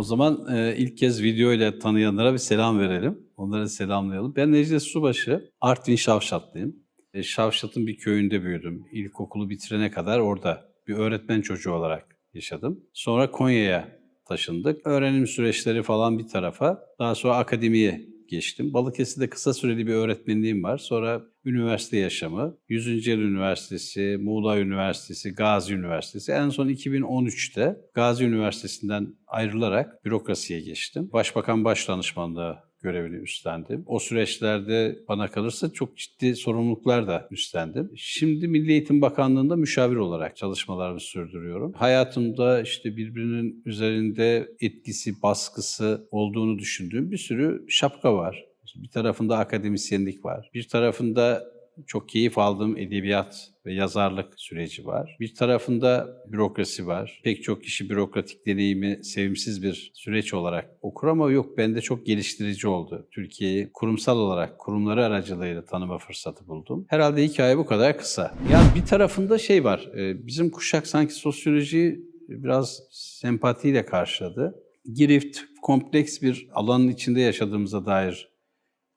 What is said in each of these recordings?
O zaman e, ilk kez video ile tanıyanlara bir selam verelim. Onları selamlayalım. Ben Necdet Subaşı, Artvin Şavşatlıyım. E, Şavşat'ın bir köyünde büyüdüm. İlkokulu bitirene kadar orada bir öğretmen çocuğu olarak yaşadım. Sonra Konya'ya taşındık. Öğrenim süreçleri falan bir tarafa. Daha sonra akademiye geçtim. Balıkesir'de kısa süreli bir öğretmenliğim var. Sonra üniversite yaşamı, Yüzüncel Üniversitesi, Muğla Üniversitesi, Gazi Üniversitesi. En son 2013'te Gazi Üniversitesi'nden ayrılarak bürokrasiye geçtim. Başbakan Başdanışmanlığı görevini üstlendim. O süreçlerde bana kalırsa çok ciddi sorumluluklar da üstlendim. Şimdi Milli Eğitim Bakanlığı'nda müşavir olarak çalışmalarımı sürdürüyorum. Hayatımda işte birbirinin üzerinde etkisi, baskısı olduğunu düşündüğüm bir sürü şapka var. Bir tarafında akademisyenlik var. Bir tarafında çok keyif aldığım edebiyat ve yazarlık süreci var. Bir tarafında bürokrasi var. Pek çok kişi bürokratik deneyimi sevimsiz bir süreç olarak okur ama yok bende çok geliştirici oldu. Türkiye'yi kurumsal olarak kurumları aracılığıyla tanıma fırsatı buldum. Herhalde hikaye bu kadar kısa. Yani bir tarafında şey var. e, Bizim kuşak sanki sosyolojiyi biraz sempatiyle karşıladı. Girift, kompleks bir alanın içinde yaşadığımıza dair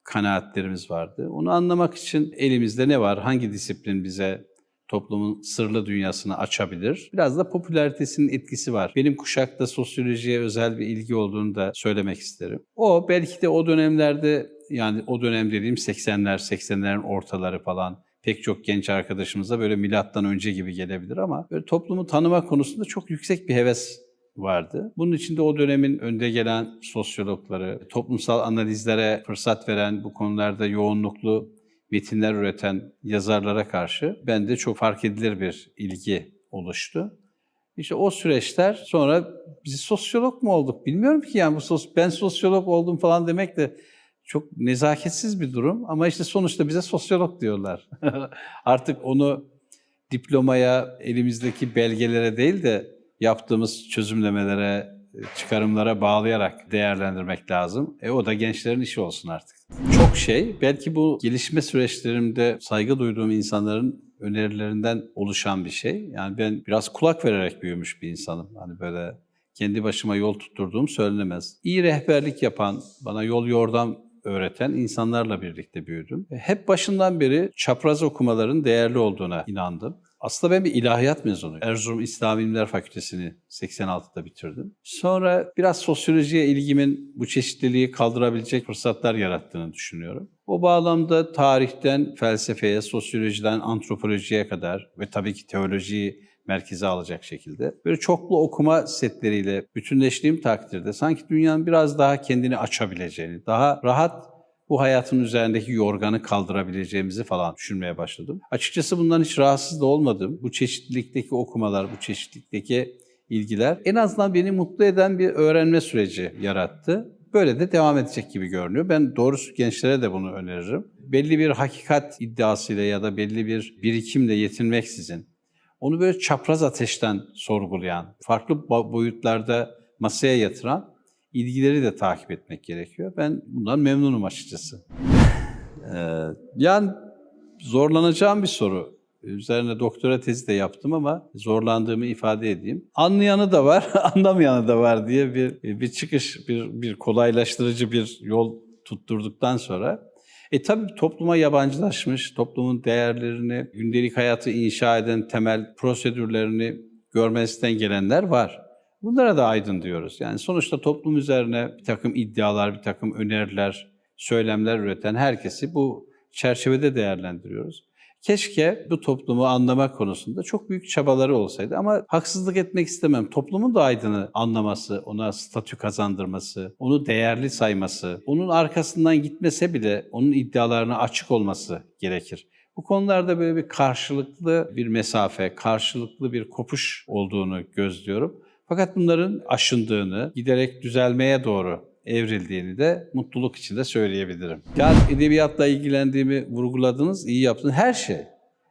kanaatlerimiz vardı. Onu anlamak için elimizde ne var, hangi disiplin bize toplumun sırlı dünyasını açabilir? Biraz da popülaritesinin etkisi var. Benim kuşakta sosyolojiye özel bir ilgi olduğunu da söylemek isterim. O belki de o dönemlerde yani o dönem dediğim 80'ler, 80'lerin ortaları falan pek çok genç arkadaşımıza böyle milattan önce gibi gelebilir ama böyle toplumu tanıma konusunda çok yüksek bir heves vardı. Bunun için de o dönemin önde gelen sosyologları, toplumsal analizlere fırsat veren, bu konularda yoğunluklu metinler üreten yazarlara karşı bende çok fark edilir bir ilgi oluştu. İşte o süreçler sonra biz sosyolog mu olduk bilmiyorum ki yani bu sos ben sosyolog oldum falan demek de çok nezaketsiz bir durum ama işte sonuçta bize sosyolog diyorlar. Artık onu diplomaya, elimizdeki belgelere değil de yaptığımız çözümlemelere, çıkarımlara bağlayarak değerlendirmek lazım. E o da gençlerin işi olsun artık. Çok şey, belki bu gelişme süreçlerimde saygı duyduğum insanların önerilerinden oluşan bir şey. Yani ben biraz kulak vererek büyümüş bir insanım. Hani böyle kendi başıma yol tutturduğum söylenemez. İyi rehberlik yapan, bana yol yordam öğreten insanlarla birlikte büyüdüm. Hep başından beri çapraz okumaların değerli olduğuna inandım. Aslında ben bir ilahiyat mezunuyum. Erzurum İslam İlimler Fakültesini 86'da bitirdim. Sonra biraz sosyolojiye ilgimin bu çeşitliliği kaldırabilecek fırsatlar yarattığını düşünüyorum. O bağlamda tarihten felsefeye, sosyolojiden antropolojiye kadar ve tabii ki teolojiyi merkeze alacak şekilde böyle çoklu okuma setleriyle bütünleştiğim takdirde sanki dünyanın biraz daha kendini açabileceğini, daha rahat bu hayatın üzerindeki yorganı kaldırabileceğimizi falan düşünmeye başladım. Açıkçası bundan hiç rahatsız da olmadım. Bu çeşitlilikteki okumalar, bu çeşitlilikteki ilgiler en azından beni mutlu eden bir öğrenme süreci yarattı. Böyle de devam edecek gibi görünüyor. Ben doğrusu gençlere de bunu öneririm. Belli bir hakikat iddiasıyla ya da belli bir birikimle yetinmeksizin onu böyle çapraz ateşten sorgulayan, farklı boyutlarda masaya yatıran ilgileri de takip etmek gerekiyor. Ben bundan memnunum açıkçası. Ee, yani zorlanacağım bir soru. Üzerine doktora tezi de yaptım ama zorlandığımı ifade edeyim. Anlayanı da var, anlamayanı da var diye bir bir çıkış, bir bir kolaylaştırıcı bir yol tutturduktan sonra e tabii topluma yabancılaşmış, toplumun değerlerini, gündelik hayatı inşa eden temel prosedürlerini görmezden gelenler var. Bunlara da aydın diyoruz. Yani sonuçta toplum üzerine bir takım iddialar, bir takım öneriler, söylemler üreten herkesi bu çerçevede değerlendiriyoruz. Keşke bu toplumu anlamak konusunda çok büyük çabaları olsaydı ama haksızlık etmek istemem. Toplumun da aydını anlaması, ona statü kazandırması, onu değerli sayması, onun arkasından gitmese bile onun iddialarına açık olması gerekir. Bu konularda böyle bir karşılıklı bir mesafe, karşılıklı bir kopuş olduğunu gözlüyorum. Fakat bunların aşındığını, giderek düzelmeye doğru evrildiğini de mutluluk içinde söyleyebilirim. Yani edebiyatla ilgilendiğimi vurguladınız, iyi yaptınız. Her şey,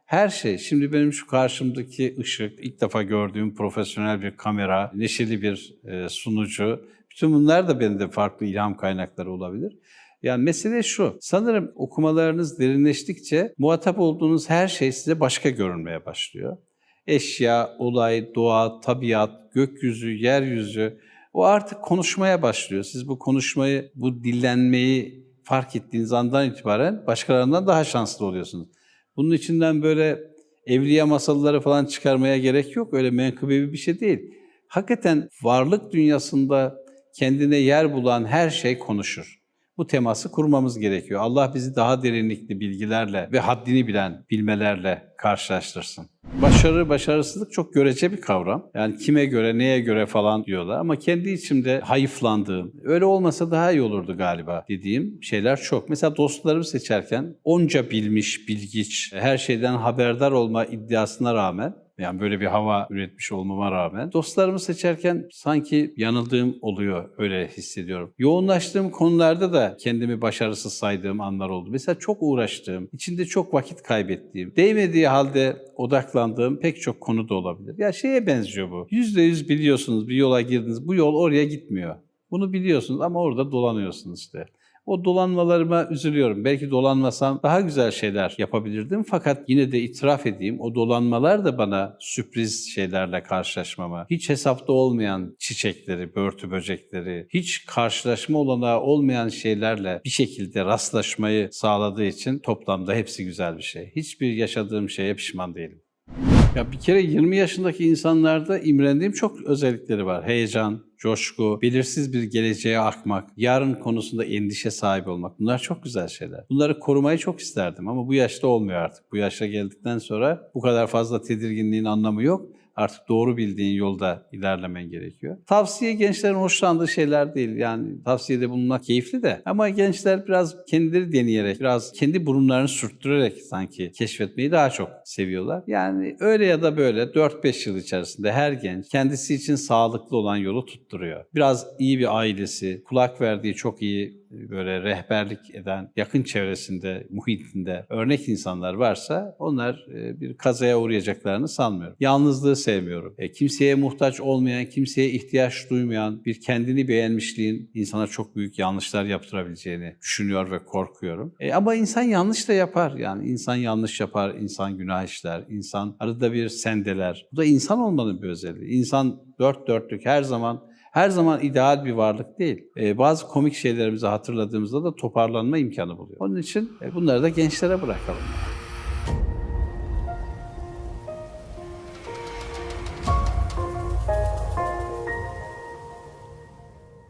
her şey. Şimdi benim şu karşımdaki ışık, ilk defa gördüğüm profesyonel bir kamera, neşeli bir e, sunucu. Bütün bunlar da bende farklı ilham kaynakları olabilir. Yani mesele şu, sanırım okumalarınız derinleştikçe muhatap olduğunuz her şey size başka görünmeye başlıyor. Eşya, olay, doğa, tabiat, gökyüzü, yeryüzü, O artık konuşmaya başlıyor. Siz bu konuşmayı, bu dillenmeyi fark ettiğiniz andan itibaren başkalarından daha şanslı oluyorsunuz. Bunun içinden böyle evliya masalları falan çıkarmaya gerek yok. Öyle menkıbevi bir şey değil. Hakikaten varlık dünyasında kendine yer bulan her şey konuşur. Bu teması kurmamız gerekiyor. Allah bizi daha derinlikli bilgilerle ve haddini bilen bilmelerle karşılaştırsın. Başarı, başarısızlık çok görece bir kavram. Yani kime göre, neye göre falan diyorlar. Ama kendi içimde hayıflandığım, öyle olmasa daha iyi olurdu galiba dediğim şeyler çok. Mesela dostlarımı seçerken onca bilmiş, bilgiç, her şeyden haberdar olma iddiasına rağmen yani böyle bir hava üretmiş olmama rağmen dostlarımı seçerken sanki yanıldığım oluyor öyle hissediyorum. Yoğunlaştığım konularda da kendimi başarısız saydığım anlar oldu. Mesela çok uğraştığım, içinde çok vakit kaybettiğim, değmediği halde odaklandığım pek çok konu da olabilir. Ya şeye benziyor bu. Yüzde yüz biliyorsunuz bir yola girdiniz. Bu yol oraya gitmiyor. Bunu biliyorsunuz ama orada dolanıyorsunuz işte. O dolanmalarıma üzülüyorum. Belki dolanmasam daha güzel şeyler yapabilirdim. Fakat yine de itiraf edeyim o dolanmalar da bana sürpriz şeylerle karşılaşmama, hiç hesapta olmayan çiçekleri, börtü böcekleri, hiç karşılaşma olanağı olmayan şeylerle bir şekilde rastlaşmayı sağladığı için toplamda hepsi güzel bir şey. Hiçbir yaşadığım şeye pişman değilim. Ya bir kere 20 yaşındaki insanlarda imrendiğim çok özellikleri var. Heyecan, coşku, belirsiz bir geleceğe akmak, yarın konusunda endişe sahibi olmak. Bunlar çok güzel şeyler. Bunları korumayı çok isterdim ama bu yaşta olmuyor artık. Bu yaşa geldikten sonra bu kadar fazla tedirginliğin anlamı yok. Artık doğru bildiğin yolda ilerlemen gerekiyor. Tavsiye gençlerin hoşlandığı şeyler değil. Yani tavsiyede bulunmak keyifli de. Ama gençler biraz kendileri deneyerek, biraz kendi burunlarını sürttürerek sanki keşfetmeyi daha çok seviyorlar. Yani öyle ya da böyle 4-5 yıl içerisinde her genç kendisi için sağlıklı olan yolu tutturuyor. Biraz iyi bir ailesi, kulak verdiği çok iyi böyle rehberlik eden yakın çevresinde, muhitinde örnek insanlar varsa onlar e, bir kazaya uğrayacaklarını sanmıyorum. Yalnızlığı sevmiyorum. E, kimseye muhtaç olmayan, kimseye ihtiyaç duymayan bir kendini beğenmişliğin insana çok büyük yanlışlar yaptırabileceğini düşünüyor ve korkuyorum. E, ama insan yanlış da yapar. Yani insan yanlış yapar, insan günah işler, insan arada bir sendeler. Bu da insan olmanın bir özelliği. İnsan dört dörtlük her zaman her zaman ideal bir varlık değil. Ee, bazı komik şeylerimizi hatırladığımızda da toparlanma imkanı buluyor. Onun için e, bunları da gençlere bırakalım.